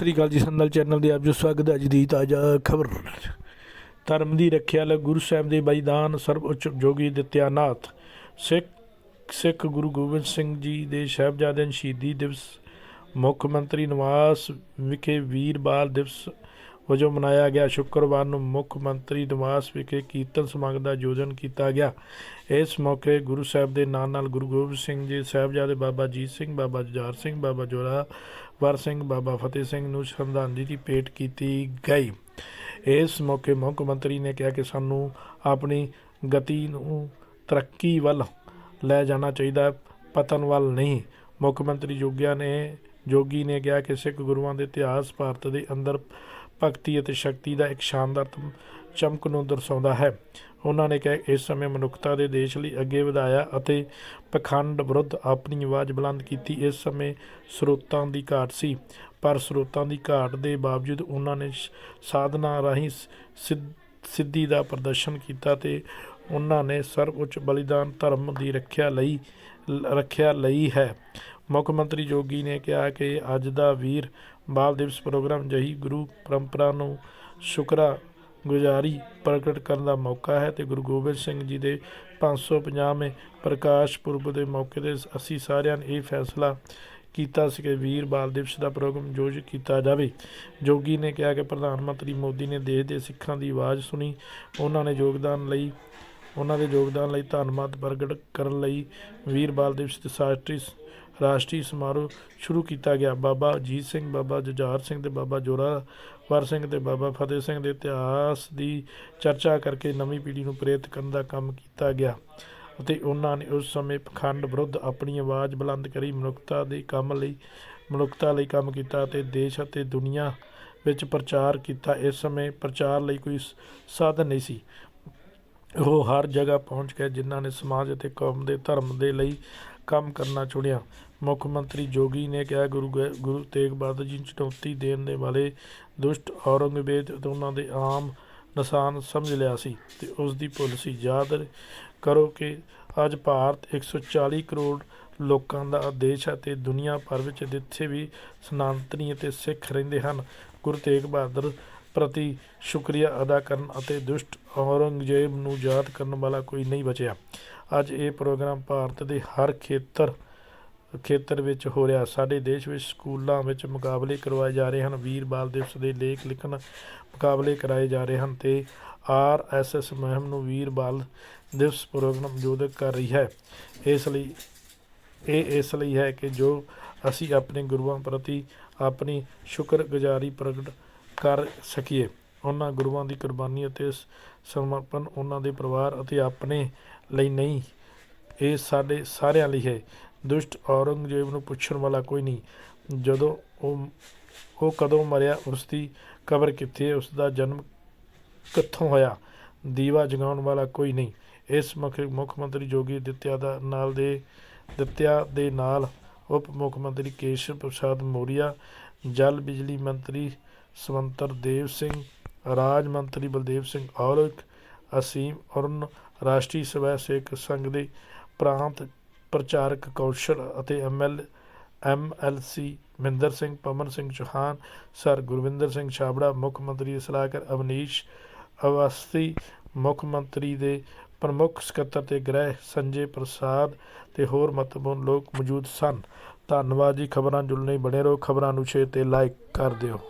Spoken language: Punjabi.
ਸ੍ਰੀ ਅਕਾਲ ਜੀ, ਸੰਦਲ ਚੈਨਲ ਦੇ ਆਪ ਜੀ ਸਵਾਗਤ ਹੈ ਅੱਜ ਦੀ ਤਾਜ਼ਾ ਖਬਰ। ਧਰਮ ਦੀ ਰੱਖਿਆ ਲਈ ਗੁਰੂ ਸਾਹਿਬ ਦੇ ਬਲੀਦਾਨ ਸਰਵਉੱਚ ਜੋਗੀ ਦਿੱਤਿਆਨਾਥ ਸਿੱਖ ਸਿੱਖ ਗੁਰੂ ਗੋਬਿੰਦ ਸਿੰਘ ਜੀ ਦੇ ਸਾਹਿਬਜ਼ਾਦਿਆਂ ਸ਼ਹੀਦੀ ਦਿਵਸ, ਮੁੱਖ ਮੰਤਰੀ ਨਿਵਾਸ ਵਿਖੇ ਵੀਰ ਬਾਲ ਦਿਵਸ ਵਜੋਂ ਮਨਾਇਆ ਗਿਆ। ਸ਼ੁੱਕਰਵਾਰ ਨੂੰ ਮੁੱਖ ਮੰਤਰੀ ਨਿਵਾਸ ਵਿਖੇ ਕੀਰਤਨ ਸਮਾਗਮ ਦਾ ਆਯੋਜਨ ਕੀਤਾ ਗਿਆ। ਇਸ ਮੌਕੇ ਗੁਰੂ ਸਾਹਿਬ ਦੇ ਨਾਲ ਨਾਲ ਗੁਰੂ ਗੋਬਿੰਦ ਸਿੰਘ ਜੀ, ਸਾਹਿਬਜ਼ਾਦੇ ਬਾਬਾ ਜੀਤ ਸਿੰਘ, ਬਾਬਾ ਜੁਝਾਰ ਸਿੰਘ, ਬਾਬਾ ਜ਼ੋਰਾ ਵਰ ਸਿੰਘ, ਬਾਬਾ ਫਤਿਹ ਸਿੰਘ ਨੂੰ ਸ਼ਰਧਾਂਜਲੀ ਦੀ ਭੇਟ ਕੀਤੀ ਗਈ। ਇਸ ਮੌਕੇ ਮੁੱਖ ਮੰਤਰੀ ਨੇ ਕਿਹਾ ਕਿ ਸਾਨੂੰ ਆਪਣੀ ਗਤੀ ਨੂੰ ਤਰੱਕੀ ਵੱਲ ਲੈ ਜਾਣਾ ਚਾਹੀਦਾ, ਪਤਨ ਵੱਲ ਨਹੀਂ। ਮੁੱਖ ਮੰਤਰੀ ਯੋਗਿਆ ਨੇ ਜੋਗੀ ਨੇ ਕਿਹਾ ਕਿ ਸਿੱਖ ਗੁਰੂਆਂ ਦੇ ਇਤਿਹਾਸ ਭਾਰਤ ਦੇ ਅੰਦਰ ਭਗਤੀ ਅਤੇ ਸ਼ਕਤੀ ਦਾ ਇੱਕ ਸ਼ਾਨਦਾਰ ਚਮਕ ਨੂੰ ਦਰਸਾਉਂਦਾ ਹੈ। ਉਹਨਾਂ ਨੇ ਕਿਹਾ, ਇਸ ਸਮੇਂ ਮਨੁੱਖਤਾ ਦੇ ਦੇਸ਼ ਲਈ ਅੱਗੇ ਵਧਾਇਆ ਅਤੇ ਪਖੰਡ ਵਿਰੁੱਧ ਆਪਣੀ ਆਵਾਜ਼ ਬੁਲੰਦ ਕੀਤੀ। ਇਸ ਸਮੇਂ ਸਰੋਤਾਂ ਦੀ ਘਾਟ ਸੀ, ਪਰ ਸਰੋਤਾਂ ਦੀ ਘਾਟ ਦੇ ਬਾਵਜੂਦ ਉਹਨਾਂ ਨੇ ਸ਼- ਸਾਧਨਾ ਰਾਹੀਂ ਸਿੱਧ- ਸਿੱਧੀ ਦਾ ਪ੍ਰਦਰਸ਼ਨ ਕੀਤਾ ਤੇ ਉਹਨਾਂ ਨੇ ਸਰਵਉੱਚ ਬਲੀਦਾਨ ਧਰਮ ਦੀ ਰੱਖਿਆ ਲਈ ਰੱਖਿਆ ਲਈ ਹੈ। ਮੁੱਖ ਮੰਤਰੀ ਜੋਗੀ ਨੇ ਕਿਹਾ ਕਿ ਅੱਜ ਦਾ ਵੀਰ ਬਾਲ ਦਿਵਸ ਪ੍ਰੋਗਰਾਮ ਜਹੀ ਗੁਰੂ ਪਰੰਪਰਾ ਨੂੰ ਸ਼ੁਕਰਾ ਗੁਜ਼ਾਰੀ ਪ੍ਰਗਟ ਕਰਨ ਦਾ ਮੌਕਾ ਹੈ ਤੇ ਗੁਰੂ ਗੋਬਿੰਦ ਸਿੰਘ ਜੀ ਦੇ 550ਵੇਂ ਪ੍ਰਕਾਸ਼ ਪੁਰਬ ਦੇ ਮੌਕੇ ਤੇ ਅਸੀਂ ਸਾਰਿਆਂ ਨੇ ਇਹ ਫੈਸਲਾ ਕੀਤਾ ਸੀ ਕਿ ਵੀਰ ਬਾਲ ਦਿਵਸ ਦਾ ਪ੍ਰੋਗਰਾਮ ਆਯੋਜਿਤ ਕੀਤਾ ਜਾਵੇ। ਜੋਗੀ ਨੇ ਕਿਹਾ ਕਿ ਪ੍ਰਧਾਨ ਮੰਤਰੀ ਮੋਦੀ ਨੇ ਦੇਸ਼ ਦੇ ਸਿੱਖਾਂ ਦੀ ਆਵਾਜ਼ ਸੁਣੀ। ਉਹਨਾਂ ਨੇ ਯੋਗਦਾਨ ਲਈ ਉਹਨਾਂ ਦੇ ਯੋਗਦਾਨ ਲਈ ਧੰਨਵਾਦ ਪ੍ਰਗਟ ਕਰਨ ਲਈ ਵੀਰ ਬਾਲ ਦਿਵਸ ਤੇ ਰਾਸ਼ਟਰੀ ਰਾਸ਼ਟਰੀ ਸਮਾਰੋਹ ਸ਼ੁਰੂ ਕੀਤਾ ਗਿਆ। ਬਾਬਾ ਅਜੀਤ ਸਿੰਘ, ਬਾਬਾ ਜੁਝਾਰ ਸਿੰਘ ਤੇ ਬਾਬਾ ਜੋਰਾਵਰ ਸਿੰਘ ਤੇ ਬਾਬਾ ਫਤਿਹ ਸਿੰਘ ਦੇ ਇਤਿਹਾਸ ਦੀ ਚਰਚਾ ਕਰਕੇ ਨਵੀਂ ਪੀੜ੍ਹੀ ਨੂੰ ਪ੍ਰੇਰਿਤ ਕਰਨ ਦਾ ਕੰਮ ਕੀਤਾ ਗਿਆ ਅਤੇ ਉਹਨਾਂ ਨੇ ਉਸ ਸਮੇਂ ਪਖੰਡ ਵਿਰੁੱਧ ਆਪਣੀ ਆਵਾਜ਼ ਬੁਲੰਦ ਕਰੀ, ਮਨੁੱਖਤਾ ਦੇ ਕੰਮ ਲਈ, ਮਨੁੱਖਤਾ ਲਈ ਕੰਮ ਕੀਤਾ ਅਤੇ ਦੇਸ਼ ਅਤੇ ਦੁਨੀਆ ਵਿੱਚ ਪ੍ਰਚਾਰ ਕੀਤਾ। ਇਸ ਸਮੇਂ ਪ੍ਰਚਾਰ ਲਈ ਕੋਈ ਸਾਧਨ ਨਹੀਂ ਸੀ। ਉਹ ਹਰ ਜਗ੍ਹਾ ਪਹੁੰਚ ਗਏ ਜਿਨ੍ਹਾਂ ਨੇ ਸਮਾਜ ਅਤੇ ਕੌਮ ਦੇ ਧਰਮ ਦੇ ਲਈ ਕੰਮ ਕਰਨਾ ਚੁਣਿਆ। ਮੁੱਖ ਮੰਤਰੀ ਜੋਗੀ ਨੇ ਕਿਹਾ, ਗੁਰੂ ਗ- ਗੁਰੂ ਤੇਗ ਬਹਾਦਰ ਜੀ ਨੂੰ ਚੁਣੌਤੀ ਦੇਣ ਦੇ ਵਾਲੇ ਦੁਸ਼ਟ ਔਰੰਗਜ਼ੇਬ ਤੇ ਉਹਨਾਂ ਦੇ ਆਮ ਨਿਸ਼ਾਨ ਸਮਝ ਲਿਆ ਸੀ ਤੇ ਉਸ ਦੀ ਭੁੱਲ ਸੀ ਯਾਦ ਕਰੋ ਕਿ ਅੱਜ ਭਾਰਤ 140 ਕਰੋੜ ਲੋਕਾਂ ਦਾ ਦੇਸ਼ ਹੈ ਤੇ ਦੁਨੀਆ ਭਰ ਵਿੱਚ ਜਿੱਥੇ ਵੀ ਸਨਾਤਨੀ ਅਤੇ ਸਿੱਖ ਰਹਿੰਦੇ ਹਨ, ਗੁਰੂ ਤੇਗ ਬਹਾਦਰ ਪ੍ਰਤੀ ਸ਼ੁਕਰੀਆ ਅਦਾ ਕਰਨ ਅਤੇ ਦੁਸ਼ਟ ਔਰੰਗਜ਼ੇਬ ਨੂੰ ਯਾਦ ਕਰਨ ਵਾਲਾ ਕੋਈ ਨਹੀਂ ਬਚਿਆ। ਅੱਜ ਇਹ ਪ੍ਰੋਗਰਾਮ ਭਾਰਤ ਦੇ ਹਰ ਖੇਤਰ ਖੇਤਰ ਵਿੱਚ ਹੋ ਰਿਹਾ। ਸਾਡੇ ਦੇਸ਼ ਵਿੱਚ ਸਕੂਲਾਂ ਵਿੱਚ ਮੁਕਾਬਲੇ ਕਰਵਾਏ ਜਾ ਰਹੇ ਹਨ। ਵੀਰ ਬਾਲ ਦਿਵਸ ਦੇ ਲੇਖ ਲਿਖਣ ਮੁਕਾਬਲੇ ਕਰਾਏ ਜਾ ਰਹੇ ਹਨ ਤੇ ਆਰ ਐਸ ਐਸ ਮੁਹਿੰਮ ਨੂੰ ਵੀਰ ਬਾਲ ਦਿਵਸ ਪ੍ਰੋਗਰਾਮ ਆਯੋਜਿਤ ਕਰ ਰਹੀ ਹੈ। ਇਸ ਲਈ, ਇਹ ਇਸ ਲਈ ਹੈ ਕਿ ਜੋ ਅਸੀਂ ਆਪਣੇ ਗੁਰੂਆਂ ਪ੍ਰਤੀ ਆਪਣੀ ਸ਼ੁਕਰਗੁਜ਼ਾਰੀ ਪ੍ਰਗਟ ਕਰ ਸਕੀਏ। ਉਹਨਾਂ ਗੁਰੂਆਂ ਦੀ ਕੁਰਬਾਨੀ ਅਤੇ ਸਮਰਪਣ ਉਹਨਾਂ ਦੇ ਪਰਿਵਾਰ ਅਤੇ ਆਪਣੇ ਲਈ ਨਹੀਂ। ਇਹ ਸਾਡੇ ਸਾਰਿਆਂ ਲਈ ਹੈ। ਦੁਸ਼ਟ ਔਰੰਗਜ਼ੇਬ ਨੂੰ ਪੁੱਛਣ ਵਾਲਾ ਕੋਈ ਨਹੀਂ। ਜਦੋਂ ਉਹ ਉਹ ਕਦੋਂ ਮਰਿਆ, ਉਸ ਦੀ ਕਬਰ ਕਿੱਥੇ ਹੈ, ਉਸ ਦਾ ਜਨਮ ਕਿੱਥੋਂ ਹੋਇਆ, ਦੀਵਾ ਜਗਾਉਣ ਵਾਲਾ ਕੋਈ ਨਹੀਂ। ਇਸ ਮੌਕੇ ਮੁੱਖ ਮੰਤਰੀ ਜੋਗੀ ਦਿੱਤਿਆ ਦਾ ਨਾਲ ਦੇ ਦਿੱਤਿਆ ਦੇ ਨਾਲ ਉਪ ਮੁੱਖ ਮੰਤਰੀ ਕੇਸ਼ਵ ਪ੍ਰਸਾਦ ਮੋਰੀਆ, ਜਲ ਬਿਜਲੀ ਮੰਤਰੀ ਸਵੰਤਰ ਦੇਵ ਸਿੰਘ, ਰਾਜ ਮੰਤਰੀ ਬਲਦੇਵ ਸਿੰਘ ਔਲਖ, ਅਸੀਮ ਔਰਨ ਰਾਸ਼ਟਰੀ ਸਵੈ ਸੇਵਕ ਸੰਘ ਦੇ ਪ੍ਰਾਂਤ ਪ੍ਰਚਾਰਕ ਕੌਸ਼ਲ ਅਤੇ ML MLC Mahinder Singh Paman Singh Chauhan, sir Gurvinder Singh Chhabra, ਮੁੱਖ ਮੰਤਰੀ ਦੇ ਸਲਾਹਕਾਰ ਅਵਨੀਸ਼ ਅਵਸਤੀ ਮੁੱਖ ਮੰਤਰੀ ਦੇ ਪ੍ਰਮੁੱਖ ਸਕੱਤਰ ਤੇ ਗ੍ਰਹਿ ਸੰਜੇ ਪ੍ਰਸਾਦ ਤੇ ਹੋਰ ਮਹੱਤਵਪੂਰਨ ਲੋਕ ਮੌਜੂਦ ਸਨ। ਧੰਨਵਾਦ ਜੀ, ਖਬਰਾਂ ਜੁੜਨ ਬਣੇ ਰਹੋ, ਖਬਰਾਂ ਨੂੰ ਸ਼ੇਅਰ ਤੇ ਲਾਈਕ ਕਰ ਦਿਓ।